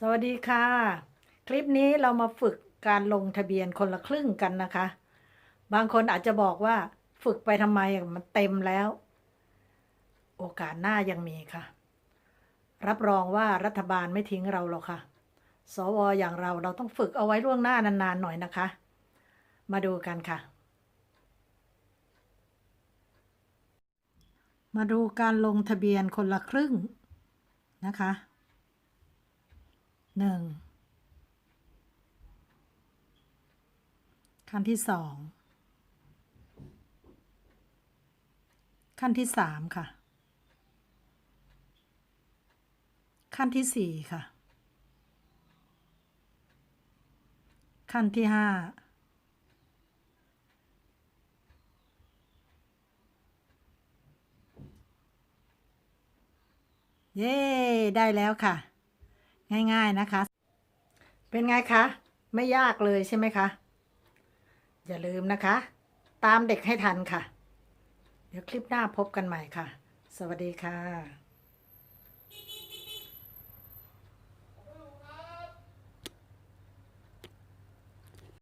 สวัสดีค่ะ คลิปนี้เรามาฝึกการลงทะเบียนคนละครึ่งกันนะคะ บางคนอาจจะบอกว่าฝึกไปทำไมมันเต็มแล้ว โอกาสหน้ายังมีค่ะ รับรองว่ารัฐบาลไม่ทิ้งเราหรอกค่ะ สวอย่างเราเราต้องฝึกเอาไว้ล่วงหน้านานๆหน่อยนะคะ มาดูกันค่ะ มาดูการลงทะเบียนคนละครึ่งนะคะ หนึ่งขั้นที่สองขั้นที่สามค่ะ ขั้นที่สี่ค่ะ ขั้นที่ห้าเย้ ได้แล้วค่ะ ง่ายๆนะคะ เป็นไงคะ ไม่ยากเลยใช่ไหมคะ อย่าลืมนะคะ ตามเด็กให้ทันค่ะ เดี๋ยวคลิปหน้าพบกันใหม่ค่ะ สวัสดีค่ะ